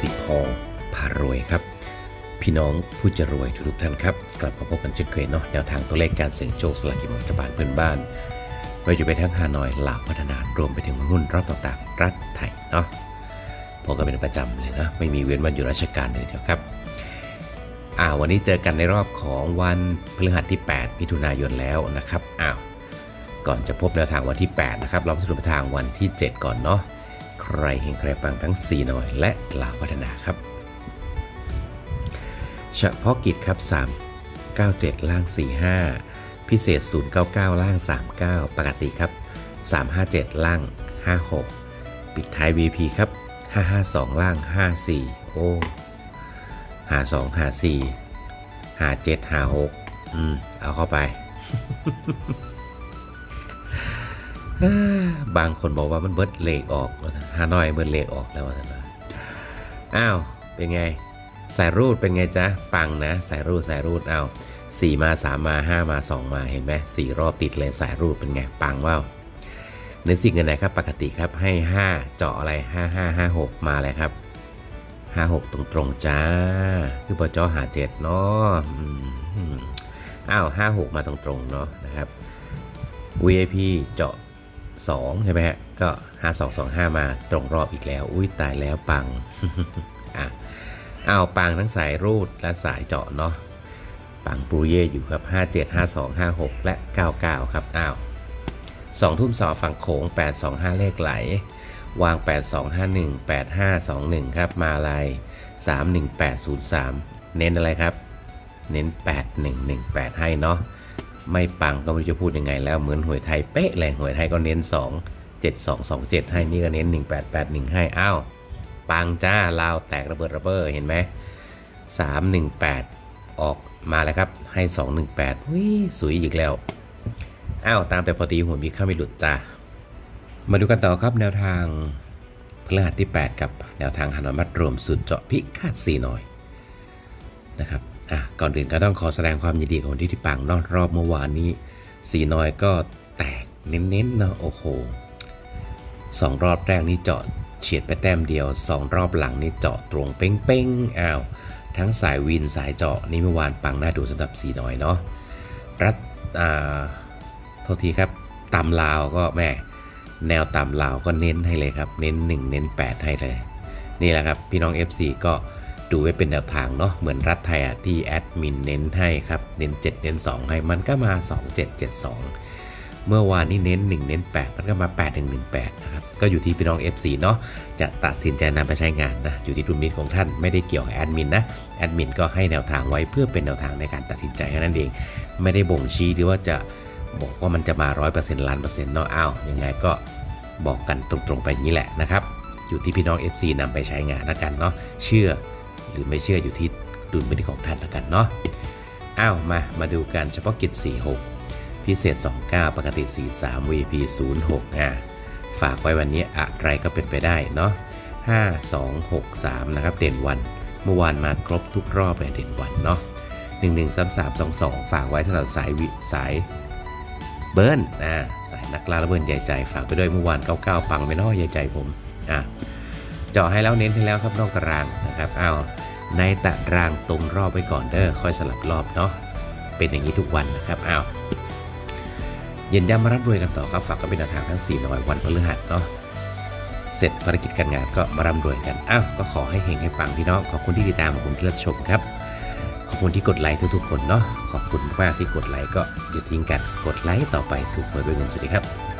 สีทองพารวยครับ พี่น้องผู้จะรวยทุกท่านครับ กลับมาพบกันเช่นเคยเนาะแนวทางตัวเลขการเสี่ยงโชคสลากกินแบ่งรัฐบาลเพื่อนบ้านไม่ว่าจะเป็นทั้งฮานอยลาวพัฒนารวมไปถึงหุ้นรอบต่างๆ รัฐไทยเนาะพบกันเป็นประจำเลยนะไม่มีเว้นวันหยุดราชการเลยเดียวครับอ่าวันนี้เจอกันในรอบของวันพฤหัสที่ 8 มิถุนายนแล้วนะครับอ้าวก่อนจะพบแนวทางวันที่ 8 นะครับ เราสรุปทางวันที่ 7 ก่อนเนาะ ใครเห็นใครปังทั้ง 4 หน่อยและลาวพัฒนาครับ เฉพาะกิจครับ 397 ล่าง 45 พิเศษ 099 ล่าง 39 ปกติครับ 357 ล่าง 56 ปิดท้าย VP ครับ 552 ล่าง 54 โอ้หาสองหาสี่หาเจ็ดหาหกอืม เอาเข้าไป บางคนบอกว่ามันเบิดเลขออกฮานอยเบิดเลขออกแล้วว่าซั่นว่าอ้าว เป็นไง สายรูดเป็นไงจ๊ะ ปังนะ สายรูดสายรูดเอาสี่มาสามมาห้ามาสองมาเห็นไหมสี่รอบติดเลยสายรูดเป็นไง ปังว่าเนื้อสิ่งกันไหนครับ ปกติครับให้ห้าเจาะอะไรห้าห้าห้าหกมาเลยครับห้าหกตรงตรงๆจ้า คือปจอหาเจ็ดเนาะอ้าวห้าหกมาตรงตรงๆเนาะนะครับ VIP เจาะ สองใช่ไหมฮะ ก็ห้าสองสองห้ามาตรงรอบอีกแล้ว อุ้ยตายแล้วปัง อะเอาปังทั้งสายรูดและสายเจาะเนาะปังปูเย่อยู่ครับ 57 52 56 และ 99 ครับอ้าวสองทุ่มสองฝั่งโขง 825 เลขไหล วาง 8251 8521 ครับ มาลาย31803 เน้นอะไรครับ เน้น 8118ให้เนาะ ไม่ปังก็ไม่รู้จะพูดยังไงแล้วเหมือนหวยไทยเป๊ะเลยหวยไทยก็เน้น 2 7227 ให้นี่ก็เน้น 1881 ให้อ้าวปังจ้าลาวแตกระเบิดระเบ้อเห็นไหม318 ออกมาแล้วครับให้ 218วิสวยอีกแล้วอ้าวตามแต่พอตีหัวมีข้าไม่หลุดจ้ามาดูกันต่อครับแนวทางพฤหัสที่ 8 กับแนวทางหานอมัดรวมสุดเจาะพิคาดสีหน่อยนะครับ อะก่อนอื่นก็ต้องขอแสดงความยินดีกับคนที่ที่ปังนอกรอบเมื่อวานนี้ สีน้อยก็แตกเน้นๆเนาะโอ้โหสองรอบแรกนี่เจาะเฉียดไปแต้มเดียวสองรอบหลังนี่เจาะตรงเป้งๆอ้าวทั้งสายวินสายเจาะนี่เมื่อวานปังน่าดูสำหรับสีน้อยเนาะรัฐอ่าโทษทีครับตำลาวก็แม่แนวต่ำลาวก็เน้นให้เลยครับ เน้น 1 เน้น 8 ให้เลย นี่แหละครับ พี่น้อง FC ก็ ดูไว้เป็นแนวทางเนาะเหมือนรัฐไทยอะที่แอดมินเน้นให้ครับ เน้น 7 เน้น 2 ให้มันก็มา 2 7 7 2 เมื่อวานนี้เน้น 1 เน้น 8 มันก็มา 8 1 1 8 นะครับ ก็อยู่ที่พี่น้อง FC เนาะจะตัดสินใจนำไปใช้งานนะ อยู่ที่ดุลมิตของท่านไม่ได้เกี่ยวกับแอดมินนะ แอดมินก็ให้แนวทางไว้เพื่อเป็นแนวทางในการตัดสินใจแค่นั้นเอง ไม่ได้บ่งชี้หรือว่าจะบอกว่ามันจะมา 100%ล้านเปอร์เซ็นต์เนาะอ้าวยังไงก็บอกกันตรงๆไปอย่างนี้แหละนะครับอยู่ที่พี่น้อง FC นำไปใช้งานแล้วกันเนาะเชื่อ หรือไม่เชื่ออยู่ที่ดุลพินิจของท่านแล้วกันเนาะอ้าวมามาดูกันเฉพาะกิจ 46 พิเศษ 29 ปกติ 43 VP 06อะฝากไว้วันนี้อะไรก็เป็นไปได้เนาะ5 2 6 3 นะครับ เด่นวัน เมื่อวานมาครบทุกรอบเลยเด่นวันเนาะ1 1 3 3 2 2 ฝากไว้สำหรับสายวิสายเบิ้ลนะสายนักล่าระเบิดใหญ่ใจ ฝากไปด้วยเมื่อวาน 99 ปังไปเนอกใหญ่ใจผมอะ เจาะให้แล้วเน้นให้แล้วครับนอกตารางนะครับอ้าวในตารางตรงรอบไว้ก่อนเด้อค่อยสลับรอบเนาะเป็นอย่างนี้ทุกวันนะครับอ้าวเย็นย้ำมารับรวยกันต่อครับฝากก็เป็นแนวทางทั้ง4หน่อยวันพฤหัสเนาะเสร็จภารกิจการงานก็มาร่ำรวยกัน อ้าวก็ขอให้เฮงให้ปังพี่น้อง ขอบคุณที่ติดตามขอบคุณที่รับชมครับ ขอบคุณที่กดไลค์ทุกๆคนเนาะ ขอบคุณมากที่กดไลค์ก็อย่าทิ้งกัน กดไลค์ต่อไปทุกคนด้วยเงินสวัสดีครับ